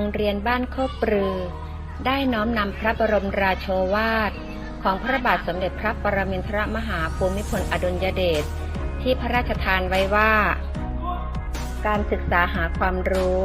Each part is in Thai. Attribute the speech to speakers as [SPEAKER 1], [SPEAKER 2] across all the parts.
[SPEAKER 1] โรงเรียนบ้านโคกปรือ ได้น้อมนำพระบรมราโชวาท ของพระบาทสมเด็จพระปรมินทรมหาภูมิพลอดุลยเดชที่พระราชทานไว้ว่า การศึกษาหาความรู้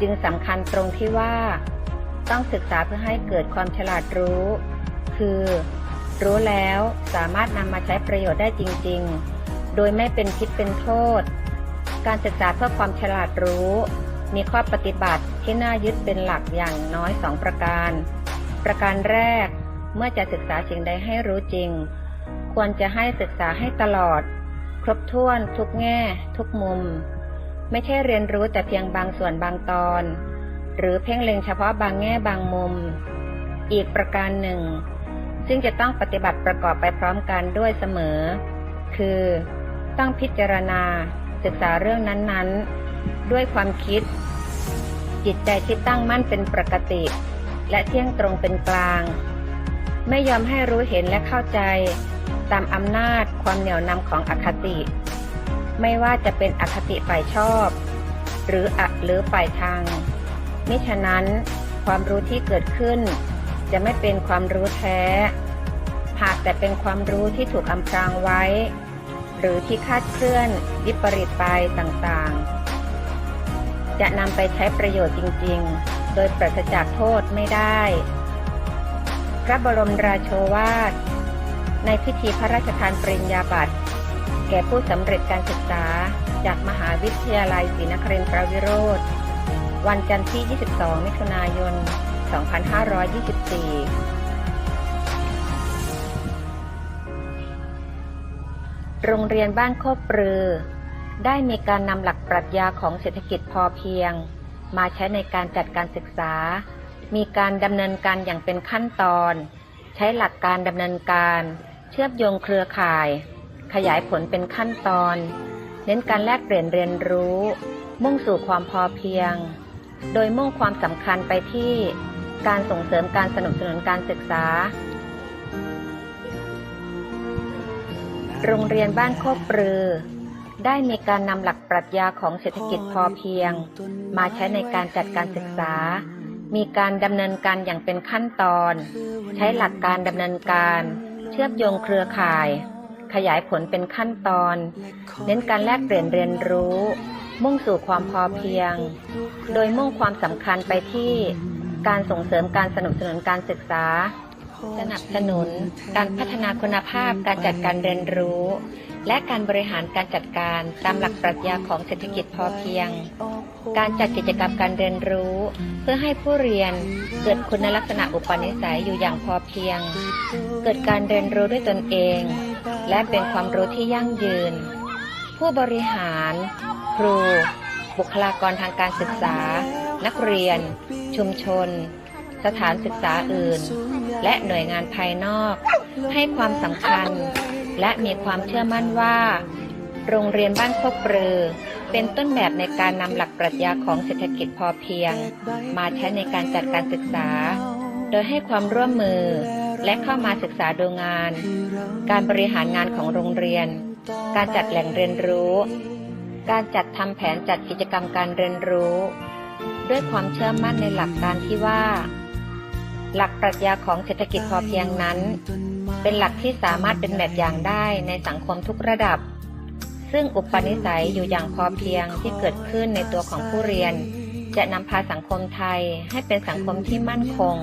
[SPEAKER 1] จึงสำคัญตรงที่ว่า ต้องศึกษาเพื่อให้เกิดความฉลาดรู้ คือ รู้แล้วสามารถนำมาใช้ประโยชน์ได้จริง ๆ โดยไม่เป็นพิษเป็นโทษ การศึกษาเพื่อความฉลาดรู้ มีข้อปฏิบัติที่น่ายึดเป็นหลักอย่างน้อยสองประการ ประการแรก เมื่อจะศึกษาสิ่งใดให้รู้จริง ควรจะให้ศึกษาให้ตลอด ครบถ้วนทุกแง่ ทุกมุม ไม่ใช่เรียนรู้แต่เพียงบางส่วนบางตอน หรือเพ่งเล็งเฉพาะบางแง่บางมุม อีกประการหนึ่ง ซึ่งจะต้องปฏิบัติประกอบไปพร้อมกันด้วยเสมอ คือ ต้องพิจารณาศึกษาเรื่องนั้นๆ ด้วยความคิด จิตใจที่ตั้งมั่นเป็นปกติ และเที่ยงตรงเป็นกลาง ไม่ยอมให้รู้เห็นและเข้าใจ ตามอำนาจความเหนี่ยวนำของอคติ ไม่ว่าจะเป็นอคติฝ่ายชอบ หรืออะหรือฝ่ายทางมิฉะนั้นความรู้ที่เกิดขึ้น จะไม่เป็นความรู้แท้ หากแต่เป็นความรู้ที่ถูกอำพรางไว้ หรือที่คาดเคลื่อนวิปริตไปต่างๆ จะนำไปใช้ประโยชน์จริง ๆ โดยปราศจากโทษไม่ได้ พระบรมราโชวาท ในพิธีพระราชทานปริญญาบัตร แก่ผู้สำเร็จการศึกษาจากมหาวิทยาลัยศรีนครินทรวิโรธ วันจันทร์ที่ 22 มิถุนายน 2524 โรงเรียนบ้านโคกปรือ ได้มีการนำหลักปรัชญาของเศรษฐกิจพอเพียง มาใช้ในการจัดการศึกษา มีการดำเนินการอย่างเป็นขั้นตอน ใช้หลักการดำเนินการ เชื่อมโยงเครือข่าย ขยายผลเป็นขั้นตอน เน้นการแลกเปลี่ยนเรียนรู้ มุ่งสู่ความพอเพียง โดยมุ่งความสำคัญไปที่การส่งเสริมการสนับสนุนการศึกษา โรงเรียนบ้านโคกปรือ ได้มีการนำหลักปรัชญาของเศรษฐกิจพอเพียง มาใช้ในการจัดการศึกษา มีการดำเนินการอย่างเป็นขั้นตอน ใช้หลักการดำเนินการ เชื่อมโยงเครือข่าย ขยายผลเป็นขั้นตอน เน้นการแลกเปลี่ยนเรียนรู้ มุ่งสู่ความพอเพียง โดยมุ่งความสำคัญไปที่ การส่งเสริมการสนับสนุนการศึกษา สนับสนุน การพัฒนาคุณภาพการจัดการเรียนรู้ และการบริหารการจัดการตามหลักปรัชญาของเศรษฐกิจพอเพียง การจัดกิจกรรมการเรียนรู้ เพื่อให้ผู้เรียนเกิดคุณลักษณะอุปนิสัยอยู่อย่างพอเพียง เกิดการเรียนรู้ด้วยตนเอง และเป็นความรู้ที่ยั่งยืน ผู้บริหาร ครู บุคลากรทางการศึกษา นักเรียน ชุมชน สถานศึกษาอื่น และหน่วยงานภายนอก ให้ความสำคัญ และมีความเชื่อมั่นว่า โรงเรียนบ้านโคกปรือเป็นต้นแบบในการนำหลักปรัชญาของเศรษฐกิจพอเพียง มาใช้ในการจัดการศึกษา โดยให้ความร่วมมือและเข้ามาศึกษาดูงาน การบริหารงานของโรงเรียน การจัดแหล่งเรียนรู้ การจัดทำแผนจัดกิจกรรมการเรียนรู้ ด้วยความเชื่อมั่นในหลักการที่ว่า หลักปรัชญาของเศรษฐกิจพอเพียงนั้น เป็นหลักที่สามารถเป็นแบบอย่างได้ในสังคมทุกระดับ ซึ่งอุปนิสัยอยู่อย่างพอเพียงที่เกิดขึ้นในตัวของผู้เรียน จะนำพาสังคมไทยให้เป็นสังคมที่มั่นคง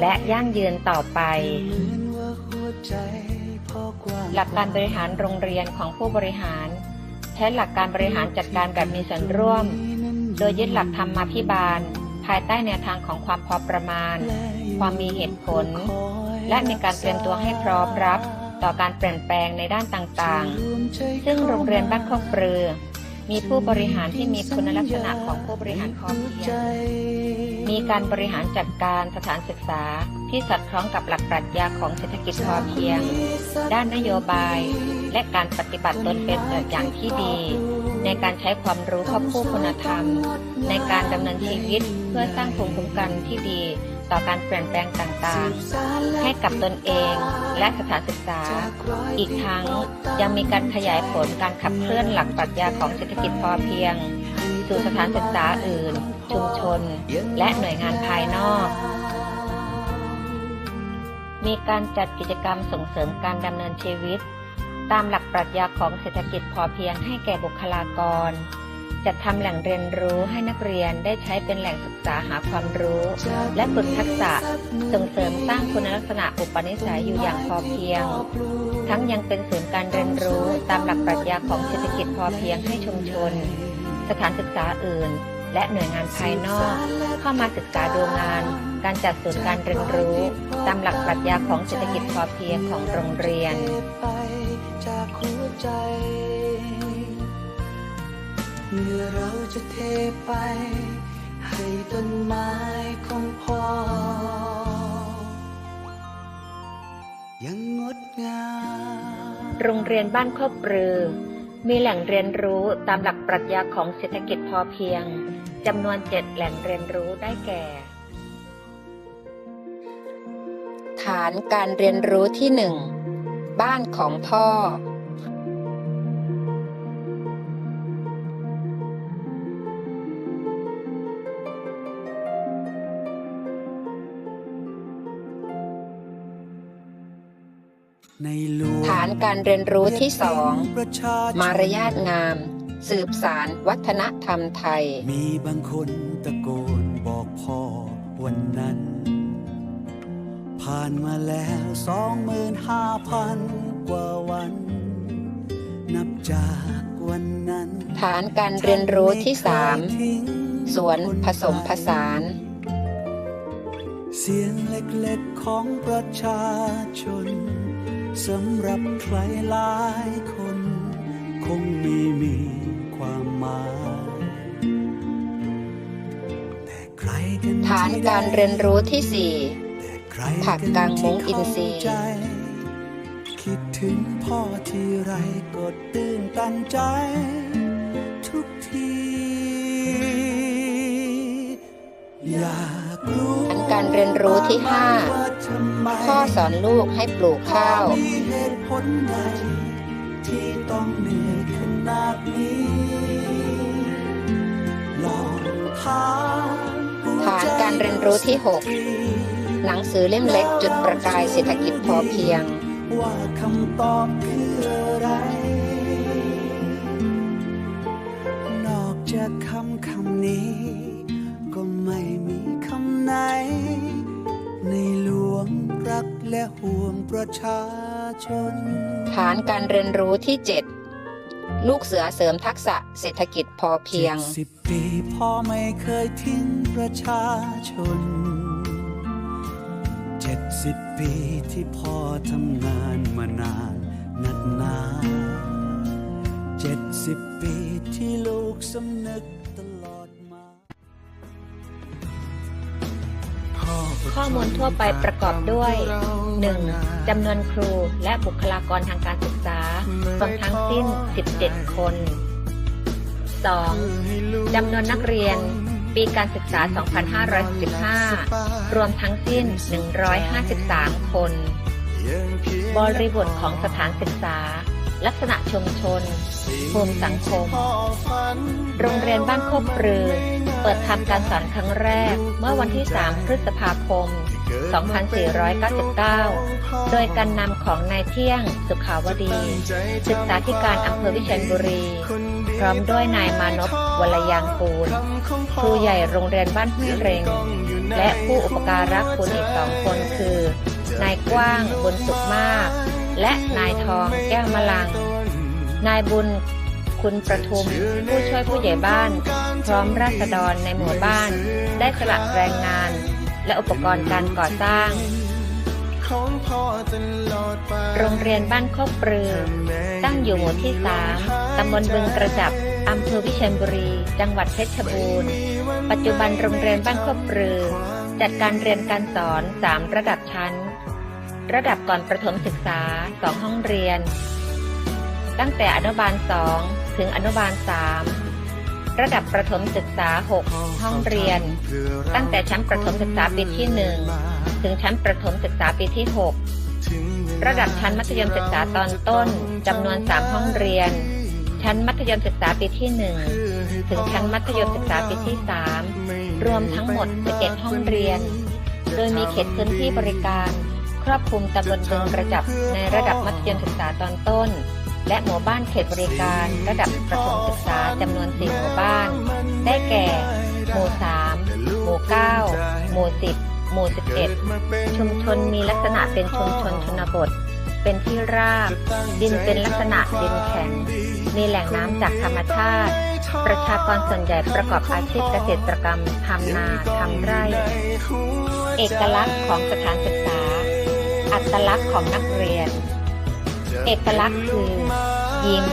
[SPEAKER 1] และยั่งยืนต่อไป หลักการบริหารโรงเรียนของผู้บริหาร ใช้หลักการบริหารจัดการแบบมีส่วนร่วม โดยยึดหลักธรรมาภิบาลายใต้แนวทางของความพอประมาณ ความมีเหตุผล และมีการเตรียมตัวให้พร้อมรับ ต่อการเปลี่ยนแปลงในด้านต่างๆ ซึ่งโรงเรียนบ้านคอกปรือ มีผู้บริหารที่มีคุณลักษณะของผู้บริหารพอเพียงมีการบริหารจัดการสถานศึกษาที่สอดคล้องกับหลักปรัชญาของเศรษฐกิจพอเพียง ด้านนโยบาย และการปฏิบัติตนเป็นแบบอย่างที่ดี ในการใช้ความรู้ควบคู่คุณธรรม ในการดำเนินชีวิตเพื่อสร้างภูมิคุ้มกันที่ดีต่อการเปลี่ยนแปลงต่างๆ ให้กับตนเองและสถานศึกษา อีกทั้งยังมีการขยายผลการขับเคลื่อนหลักปรัชญาของเศรษฐกิจพอเพียง สู่สถานศึกษาอื่น ชุมชน และหน่วยงานภายนอก มีการจัดกิจกรรมส่งเสริมการดำเนินชีวิต ตามหลักปรัชญาของเศรษฐกิจพอเพียงให้แก่บุคลากร จัดทำแหล่งเรียนรู้ให้นักเรียนได้ใช้เป็นแหล่งศึกษาหาความรู้ และฝึกทักษะส่งเสริมสร้างคุณลักษณะอุปนิสัยอยู่อย่างพอเพียง ทั้งยังเป็นศูนย์การเรียนรู้ตามหลักปรัชญาของเศรษฐกิจพอเพียงให้ชุมชน สถานศึกษาอื่น และหน่วยงานภายนอก เข้ามาศึกษาดูงาน การจัดศูนย์การเรียนรู้ ตามหลักปรัชญาของเศรษฐกิจพอเพียงของโรงเรียน
[SPEAKER 2] จากหัวใจ เมื่อเราจะเทไป ให้ต้นไม้ของพ่อ ยังงดงาม
[SPEAKER 1] โรงเรียนบ้านโคกปรือ มีแหล่งเรียนรู้ตามหลักปรัชญาของเศรษฐกิจพอเพียงจำนวนเจ็ดแหล่งเรียนรู้ได้แก่ ฐานการเรียนรู้ที่หนึ่ง บ้านของพ่อ
[SPEAKER 2] ในหลวง
[SPEAKER 1] ฐานการเรียนรู้ที่สอง
[SPEAKER 2] ประชาชน
[SPEAKER 1] มารยาทงาม สืบสารวัฒนธรรมไทย
[SPEAKER 2] มีบางคนตะโกนบอกพ่อวันนั้น ผ่านมาแล้วสองหมื่นห้าพันกว่าวัน นับจากวันนั้น
[SPEAKER 1] ฐานการเรียนรู้ที่สาม
[SPEAKER 2] ท่นไเคยทิ้ง
[SPEAKER 1] สวนผสมผสาน
[SPEAKER 2] เสียงเล็กๆของประชาชนสำหรับใครหลายคน คงไม่มีความหมายแต่ใครกัน
[SPEAKER 1] ฐานการเรียนรู้ที่สี่
[SPEAKER 2] แต่ใคร
[SPEAKER 1] ผักกางมุ้งอินทรีย์
[SPEAKER 2] เข้าใจคิดถึงพ่อที่ไรก็ตื่นตันใจ ทุกที อยากรู้
[SPEAKER 1] ฐานการเรียนรู้ที่ห้า
[SPEAKER 2] ว่าทำไม
[SPEAKER 1] พ่อสอนลูกให้ปลูกข้าว
[SPEAKER 2] มีเหตุผลใดที่ต้องเหนื่อยขนาดนี้ลองถามหัว
[SPEAKER 1] ฐาน
[SPEAKER 2] ใจ
[SPEAKER 1] การเรียนรู้ที่หก
[SPEAKER 2] สัที
[SPEAKER 1] หนังสือเล่มเล็กจุดประกายเศรษฐกิจพอเพียง
[SPEAKER 2] ว่าคำตอบคืออะไร นอกจากคำคำนี้ ก็ไม่มีคำไหน ในหลวงรักและห่วงประชาชน
[SPEAKER 1] ฐานการเรียนรู้ที่ 7 ลูกเสือเสริมทักษะเศรษฐกิจพอเพียง
[SPEAKER 2] สิบปีพ่อไม่เคยทิ้งประชาชนเจ็ด สิบปีที่พ่อทำงานมานานนักหนาเจ็ดสิบปีที่ลูกสำนึกตลอดมา
[SPEAKER 1] ข้อมูลทั่วไปประกอบด้วย 1. จำนวนครูและบุคลากรทางการศึกษารวมทั้งสิ้น 17 คน 2. จำนวนนักเรียน ปีการศึกษา 2515 รวมทั้งสิ้น 153 คน บริบทของสถานศึกษา ลักษณะชุมชนภูมิสังคม โรงเรียนบ้านโคกปรือ เปิดทำการสอนครั้งแรกเมื่อวันที่ 3 พฤษภาคม 2499 โดยการนำของนายเที่ยง สุขาวดี ศึกษาธิการอำเภอวิเชียรบุรี พร้อมด้วยนายมานพ วรยางกูลครูใหญ่โรงเรียนบ้านห้วยเรง และผู้อุปการะคุณอีกสองคนคือนายกว้างบุญสุขมาก และนายทองแก้วมลัง นายบุญคุณประทุมผู้ช่วยผู้ใหญ่บ้าน พร้อมราษฎรในหมู่บ้าน ได้สละแรงงาน และอุปกรณ์การก่อสร้าง โรงเรียนบ้านโคกปรือ ตั้งอยู่หมู่ที่3ตำบลบึงกระจับ อำเภอวิเชียรบุรี จังหวัดเพชรบูรณ์ ปัจจุบันโรงเรียนบ้านโคกปรือ จัดการเรียนการสอน 3 ระดับชั้น ระดับก่อนประถมศึกษา 2 ห้องเรียน ตั้งแต่อนุบาล 2 ถึงอนุบาล 3 ระดับประถมศึกษา 6 ห้องเรียน ตั้งแต่ชั้นประถมศึกษาปีที่ 1 ถึงชั้นประถมศึกษาปีที่ 6 ระดับชั้นมัธยมศึกษาตอนต้นจำนวน 3 ห้องเรียน ชั้นมัธยมศึกษาปีที่ 1 ถึงชั้นมัธยมศึกษาปีที่ 3 รวมทั้งหมด 11 ห้องเรียน โดยมีเขตพื้นที่บริการ ครอบคลุมตำบลบึงกระจับในระดับมัธยมศึกษาตอนต้น และหมู่บ้านเขตบริการระดับประถมศึกษาจำนวน 4 หมู่บ้าน ได้แก่ หมู่ 3 หมู่ 9 หมู่ 10 หมู่ 11 ชุมชนมีลักษณะเป็นชุมชนชนบท เป็นที่ราบ ดินเป็นลักษณะดินแข็ง มีแหล่งน้ำจากธรรมชาติ ประชากรส่วนใหญ่ประกอบอาชีพเกษตรกรรมทำนาทำไร่ เอกลักษณ์ของสถานศึกษา อัตลักษณ์ของนักเรียน เอกลักษณ์คือยิ้ม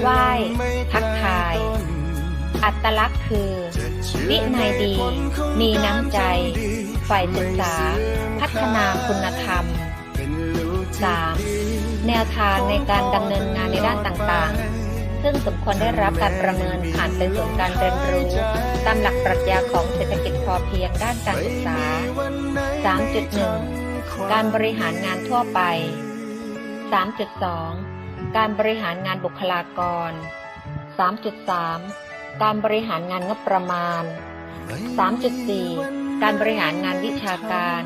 [SPEAKER 1] ไหว้ทักทาย อัตลักษณ์คือ วินัยดี มีน้ำใจ ฝ่ายศึกษา พัฒนาคุณธรรม 3. แนวทางในการดำเนินงานในด้านต่างๆ ซึ่งสมควรได้รับการประเมินผ่านเป็นศูนการเรียนรู้ ตามหลักปรัชญาของเศรษฐกิจพอเพียงด้านการศึกษา 3.1 การบริหารงานทั่วไป 3.2 การบริหารงานบุคลากร 3.3 การบริหารงานงบประมาณ 3.4 การบริหารงานวิชาการ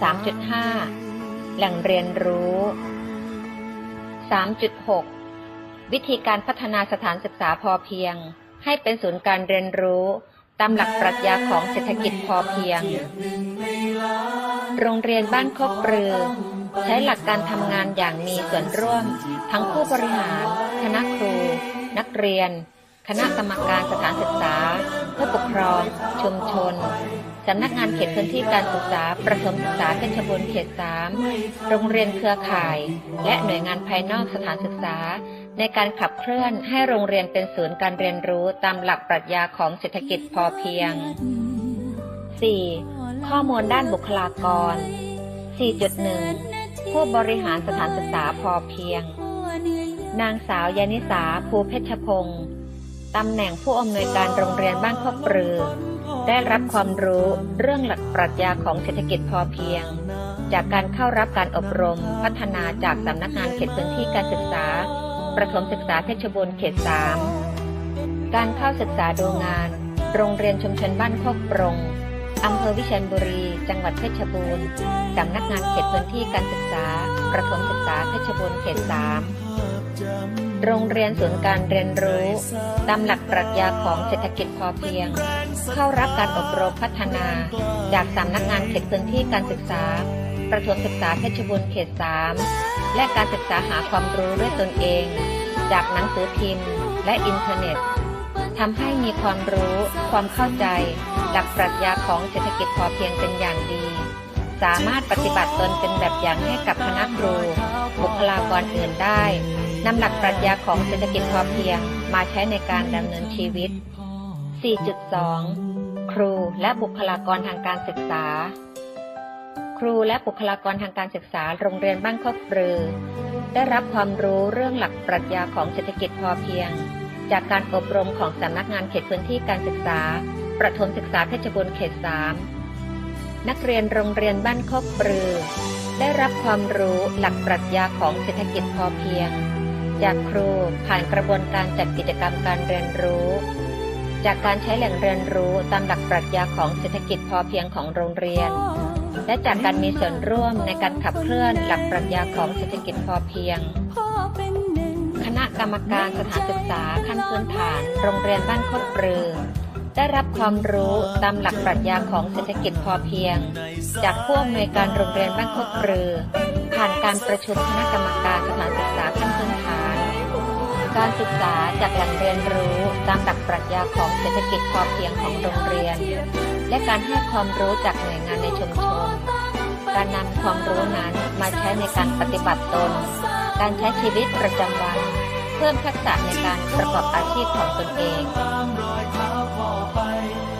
[SPEAKER 1] 3.5 แหล่งเรียนรู้ 3.6 วิธีการพัฒนาสถานศึกษาพอเพียง ให้เป็นศูนย์การเรียนรู้ตามหลักปรัชญาของเศรษฐกิจพอเพียง โรงเรียนบ้านโคกปรือ ใช้หลักการทำงานอย่างมีส่วนร่วม ทั้งผู้บริหาร คณะครู นักเรียน คณะกรรมการสถานศึกษา ผู้ปกครอง ชุมชน สำนักงานเขตพื้นที่การศึกษา ประถมศึกษาเพชรบูรณ์เขต 3 โรงเรียนเครือข่าย และหน่วยงานภายนอกสถานศึกษา ในการขับเคลื่อนให้โรงเรียนเป็นศูนย์การเรียนรู้ตามหลักปรัชญาของเศรษฐกิจพอเพียง 4. ข้อมูลด้านบุคลากร 4.1 ผู้บริหารสถานศึกษาพอเพียง นางสาวยานิสาภูเพชรพงศ์ตำแหน่งผู้อำนวยการโรงเรียนบ้านโคกปรือ ได้รับความรู้เรื่องหลักปรัชญาของเศรษฐกิจพอเพียง จากการเข้ารับการอบรมพัฒนาจากสำนักงานเขตพื้นที่การศึกษา ประถมศึกษาเพชรบูรณ์เขต 3 การเข้าศึกษาดูงาน โรงเรียนชุมชนบ้านโคกปรง อำเภอวิเชียรบุรี จังหวัดเพชรบูรณ์สำนักงานเขตพื้นที่การศึกษา ประถมศึกษาเพชรบูรณ์เขต 3 โรงเรียนศูนย์การเรียนรู้ตามหลักปรัชญาของเศรษฐกิจพอเพียง เข้ารับการอบรมพัฒนา จากสำนักงานเขตพื้นที่การศึกษา ประถมศึกษาเพชรบูรณ์เขต 3 และการศึกษาหาความรู้ด้วยตนเอง จากหนังสือพิมพ์ และอินเทอร์เน็ตทำให้มีความรู้ ความเข้าใจ หลักปรัชญาของเศรษฐกิจพอเพียงเป็นอย่างดี สามารถปฏิบัติตนเป็นแบบอย่างให้กับคณะครูบุคลากรอื่นได้ นำหลักปรัชญาของเศรษฐกิจพอเพียงมาใช้ในการดำเนินชีวิต 4.2 ครูและบุคลากรทางการศึกษา ครูและบุคลากรทางการศึกษาโรงเรียนบ้านโคกปรือ ได้รับความรู้เรื่องหลักปรัชญาของเศรษฐกิจพอเพียง จากการอบรมของสำนักงานเขตพื้นที่การศึกษา ประถมศึกษาเพชรบูรณ์เขต 3 นักเรียนโรงเรียนบ้านโคกปรือ ได้รับความรู้หลักปรัชญาของเศรษฐกิจพอเพียง จากครูผ่านกระบวนการจัดกิจกรรมการเรียนรู้ จากการใช้แหล่งเรียนรู้ตามหลักปรัชญาของเศรษฐกิจพอเพียงของโรงเรียน และจากการมีส่วนร่วมในการขับเคลื่อนหลักปรัชญาของเศรษฐกิจพอเพียง คณะกรรมการสถานศึกษาขั้นพื้นฐาน โรงเรียนบ้านโคกปรือ ได้รับความรู้ตามหลักปรัชญาของเศรษฐกิจพอเพียง จากผู้อำนวยการโรงเรียนบ้านโคกปรือ ผ่านการประชุมคณะกรรมการสถานศึกษาขั้นพื้นฐาน การศึกษาจากแหล่งเรียนรู้ตามหลักปรัชญาของเศรษฐกิจพอเพียงของโรงเรียน และการให้ความรู้จากหน่วยงานในชุมชน การนำความรู้นั้นมาใช้ในการปฏิบัติตน การใช้ชีวิตประจำวัน เพิ่มทักษะในการประกอบอาชีพของตนเอง
[SPEAKER 3] ต